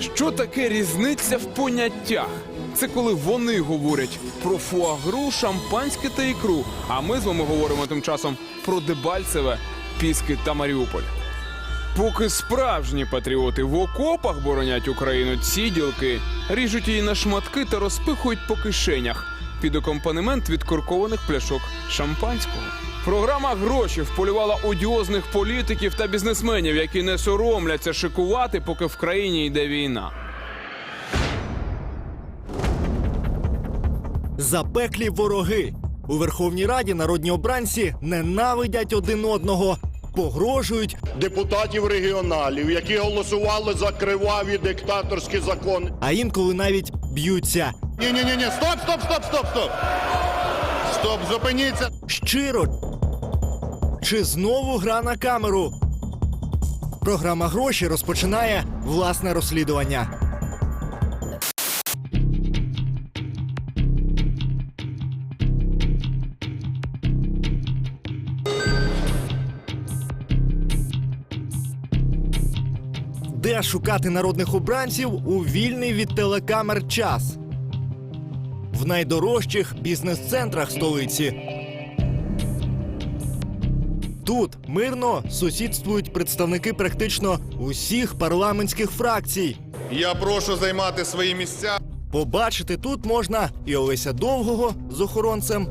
Що таке різниця в поняттях? Це коли вони говорять про фуагру, шампанське та ікру. А ми з вами говоримо тим часом про Дебальцеве, Піски та Маріуполь. Поки справжні патріоти в окопах боронять Україну, ці ділки ріжуть її на шматки та розпихують по кишенях під акомпанемент відкоркованих пляшок шампанського. Програма гроші вполювала одіозних політиків та бізнесменів, які не соромляться шикувати, поки в країні йде війна. Запеклі вороги. У Верховній Раді народні обранці ненавидять один одного, погрожують, депутатів регіоналів, які голосували за криваві диктаторські закони. а інколи навіть б'ються. Ні, ні, ні, ні, стоп, стоп, стоп, стоп, стоп. Стоп, зупиніться. Щиро. Чи знову гра на камеру? Програма гроші розпочинає власне розслідування. Де шукати народних обранців у вільний від телекамер час? В найдорожчих бізнес-центрах столиці. Тут мирно сусідствують представники практично усіх парламентських фракцій. Я прошу займати свої місця. Побачити тут можна і Олеся Довгого з охоронцем.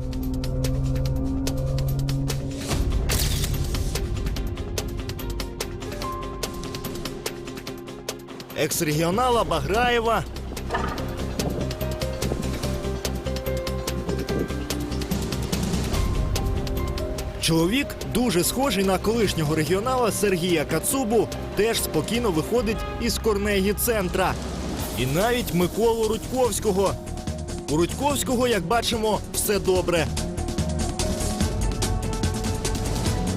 Екс-регіонала Баграєва. Чоловік дуже схожий на колишнього регіонала Сергія Кацубу, теж спокійно виходить із Корнегі центра. І навіть Миколу Рудьковського. У Рудьковського, як бачимо, все добре.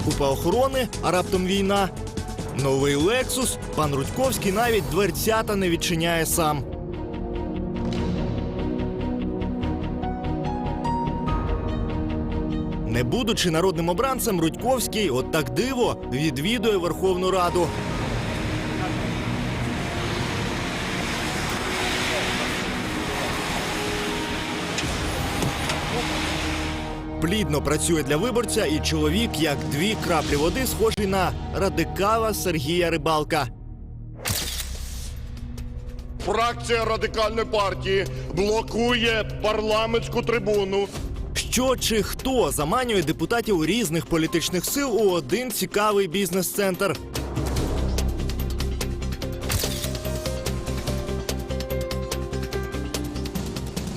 Купа охорони, а раптом війна. Новий Лексус. Пан Рудьковський навіть дверцята не відчиняє сам. Не будучи народним обранцем, Рудьковський, от так диво, відвідує Верховну Раду. Плідно працює для виборця і чоловік, як дві краплі води, схожий на радикала Сергія Рибалка. Фракція радикальної партії блокує парламентську трибуну. Що чи хто заманює депутатів різних політичних сил у один цікавий бізнес-центр?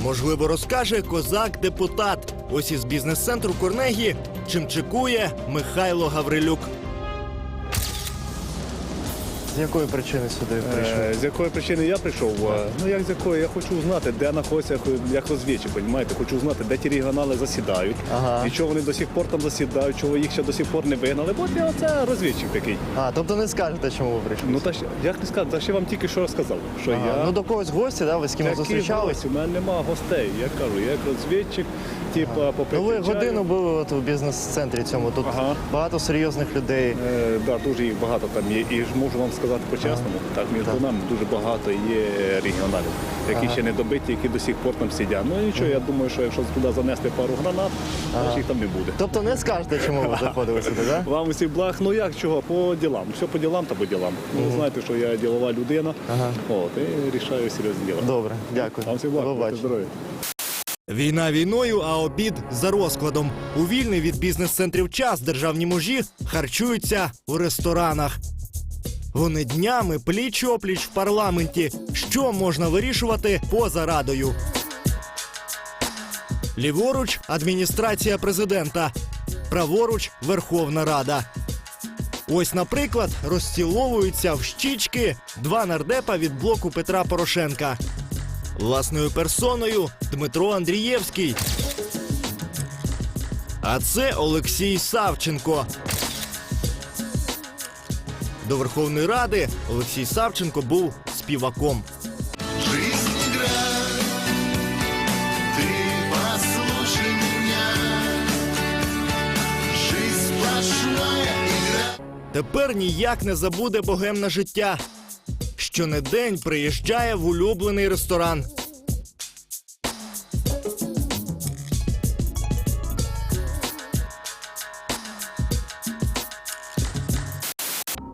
Можливо, розкаже козак-депутат. Ось із бізнес-центру Корнегі чим чекує Михайло Гаврилюк. З якої причини сюди прийшли? Е, З якої причини я прийшов? Е, Ну як з якої? Я хочу знати, де знаходиться як розвідчик, розумієте? Хочу знати, де ті регіонали засідають. Ага. І чого вони до сих пор там засідають, чого їх ще до сих пор не вигнали. От я це розвідчик такий. А, тобто не скажете, чому ви прийшли? Ну та ж як не сказати, та ще вам тільки що розказав, що Ага. я Ну до когось гості, да? ви з кимось зустрічались? У мене нема гостей. Я кажу, я як розвідчик, типа попити Ну ви чаю. годину були от у бізнес-центрі цьому. Тут Ага. багато серйозних людей. Е, да, дуже їх багато там є. І ж можу вам сказати по-чесному, так між нами дуже багато є регіоналів, які Ага. ще не добиті, які до сих пор там сидять. Ну і нічого, я думаю, що якщо туди занести пару гранат, значить їх там не буде. Тобто не скажете, чому ви заходили сюди, да? Вам усіх благ, ну як чого? По ділам. Все по ділам та по ділам. Ну, знаєте, що я ділова людина, Ага. от, і рішаю серйозні діла. Добре, дякую. Вам всіх благ, здорові. Війна війною, а обід за розкладом. У вільний від бізнес-центрів час державні мужі харчуються у ресторанах. Вони днями пліч опліч в парламенті. Що можна вирішувати поза радою? Ліворуч адміністрація президента, праворуч Верховна Рада. Ось, наприклад, розціловуються в щічки два нардепа від блоку Петра Порошенка. Власною персоною Дмитро Андрієвський. А це Олексій Савченко. До Верховної Ради Олексій Савченко був співаком. Тепер ніяк не забуде богемне життя. Що не день приїжджає в улюблений ресторан.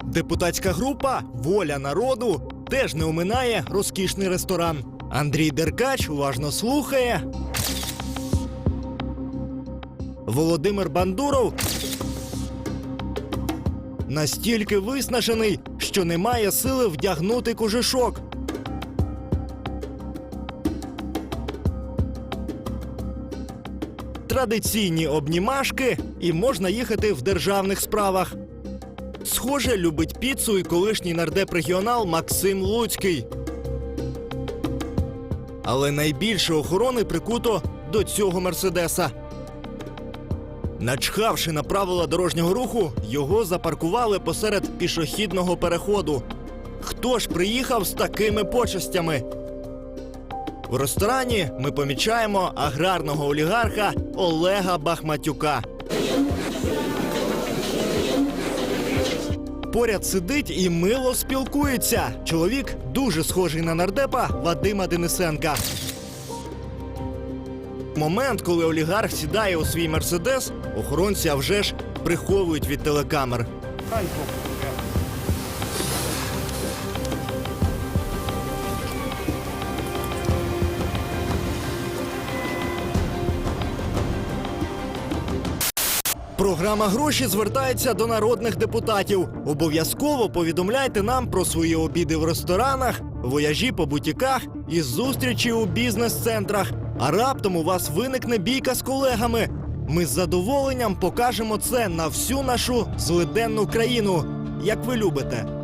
Депутатська група Воля народу теж не оминає розкішний ресторан. Андрій Деркач уважно слухає. Володимир Бандуров настільки виснажений, що не має сили вдягнути кожушок. Традиційні обнімашки, і можна їхати в державних справах. Схоже, любить піцу і колишній нардеп-регіонал Максим Луцький. Але найбільше охорони прикуто до цього мерседеса. Начхавши на правила дорожнього руху, його запаркували посеред пішохідного переходу. Хто ж приїхав з такими почестями? В ресторані ми помічаємо аграрного олігарха Олега Бахматюка. Поряд сидить і мило спілкується. Чоловік дуже схожий на нардепа Вадима Денисенка. Момент, коли олігарх сідає у свій мерседес, охоронці а вже ж приховують від телекамер. Програма гроші звертається до народних депутатів. Обов'язково повідомляйте нам про свої обіди в ресторанах, вояжі по бутіках і зустрічі у бізнес-центрах. А раптом у вас виникне бійка з колегами. Ми з задоволенням покажемо це на всю нашу злиденну країну, як ви любите.